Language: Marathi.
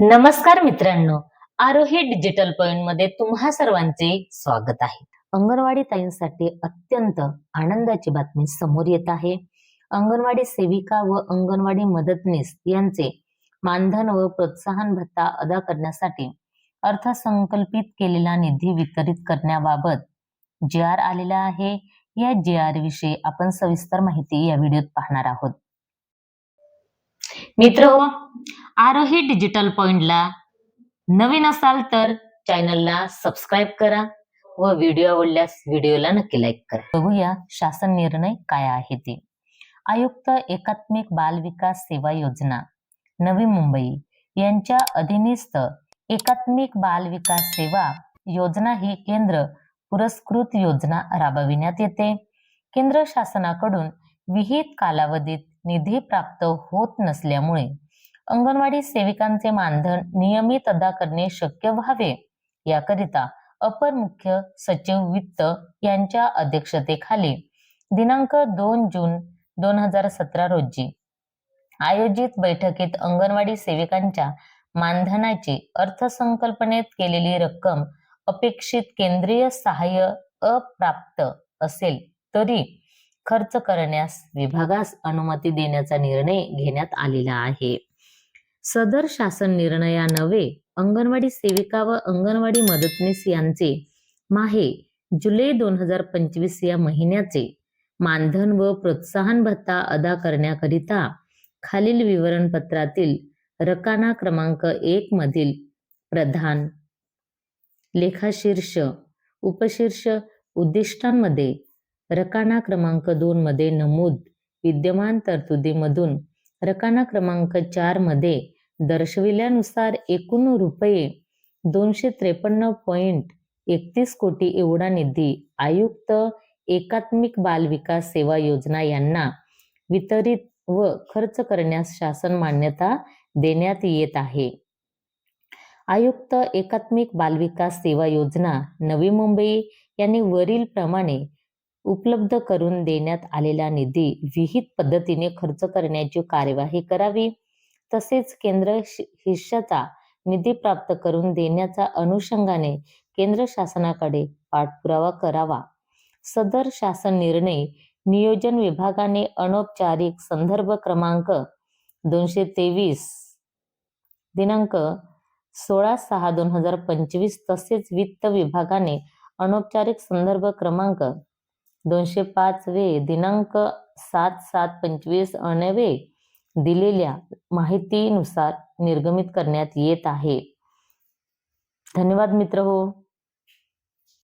नमस्कार मित्रांनो आरोही डिजिटल पॉइंटमध्ये तुम्हा सर्वांचे स्वागत आहे. अंगणवाडी ताईंसाठी अत्यंत आनंदाची बातमी समोर येत आहे. अंगणवाडी सेविका व अंगणवाडी मदतनीस यांचे मानधन व प्रोत्साहन भत्ता अदा करण्यासाठी अर्थसंकल्पित केलेला निधी वितरित करण्याबाबत जी आर आलेला आहे. या जी आर विषयी आपण सविस्तर माहिती या व्हिडिओत पाहणार आहोत. मित्र हो, आरोही डिजिटल पॉइंटला नवीन असाल तर चॅनलला सबस्क्राईब करा व व्हिडिओ आवडल्यास व्हिडिओला नक्की लाईक करा. बघूया शासन निर्णय काय आहे ते. आयुक्त एकात्मिक बाल विकास सेवा योजना नवी मुंबई यांच्या अधीनस्थ एकात्मिक बाल विकास सेवा योजना ही केंद्र पुरस्कृत योजना राबविण्यात येते. केंद्र शासनाकडून विहित कालावधीत निधी प्राप्त होत नसल्यामुळे अंगणवाडी सेविकांचे मानधन नियमित अदा करणे शक्य व्हावे याकरिता अपर मुख्य सचिव वित्त यांच्या अध्यक्षतेखाली दिनांक दोन जून दोन हजार सतरा रोजी आयोजित बैठकीत अंगणवाडी सेविकांच्या मानधनाची अर्थसंकल्पनेत केलेली रक्कम अपेक्षित केंद्रीय सहाय्य अप्राप्त असेल तरी खर्च करण्यास विभागास अनुमती देण्याचा निर्णय घेण्यात आलेला आहे. सदर शासन निर्णयानवे अंगणवाडी सेविका व अंगणवाडी मदतनीस यांचे माहे जुलै दोन हजार पंचवीस या महिन्याचे मानधन व प्रोत्साहन भत्ता अदा करण्याकरिता खालील विवरणपत्रातील रकाना क्रमांक एक मधील प्रधान लेखाशीर्ष उपशीर्ष उद्दिष्टांमध्ये रकाना क्रमांक दोन मध्ये नमूद विद्यमान तरतुदीमधून रकाना क्रमांक चारमध्ये दर्शविल्यानुसार एकूण रुपये दोनशे त्रेपन्न पॉइंट एकतीस कोटी एवढा निधी आयुक्त एकात्मिक बाल विकास सेवा योजना यांना वितरित व खर्च करण्यास शासन मान्यता देण्यात येत आहे. आयुक्त एकात्मिक बालविकास सेवा योजना नवी मुंबई यांनी वरील प्रमाणे उपलब्ध करून देण्यात आलेला निधी विहित पद्धतीने खर्च करण्याची कार्यवाही करावी. तसेच केंद्र श- हिश्शाचा निधी प्राप्त करून देण्याच्या अनुषंगाने केंद्र शासनाकडे पाठपुरावा करावा. सदर शासन निर्णय नियोजन विभागाने अनौपचारिक संदर्भ क्रमांक दोनशे तेवीस दिनांक सोळा सहा दोन हजार पंचवीस तसेच वित्त विभागाने अनौपचारिक संदर्भ क्रमांक दोनशे पाच वे दिनांक सात सात पंचवीस अनवे दिलेल्या माहितीनुसार निर्गमित करण्यात येत आहे. धन्यवाद मित्र हो.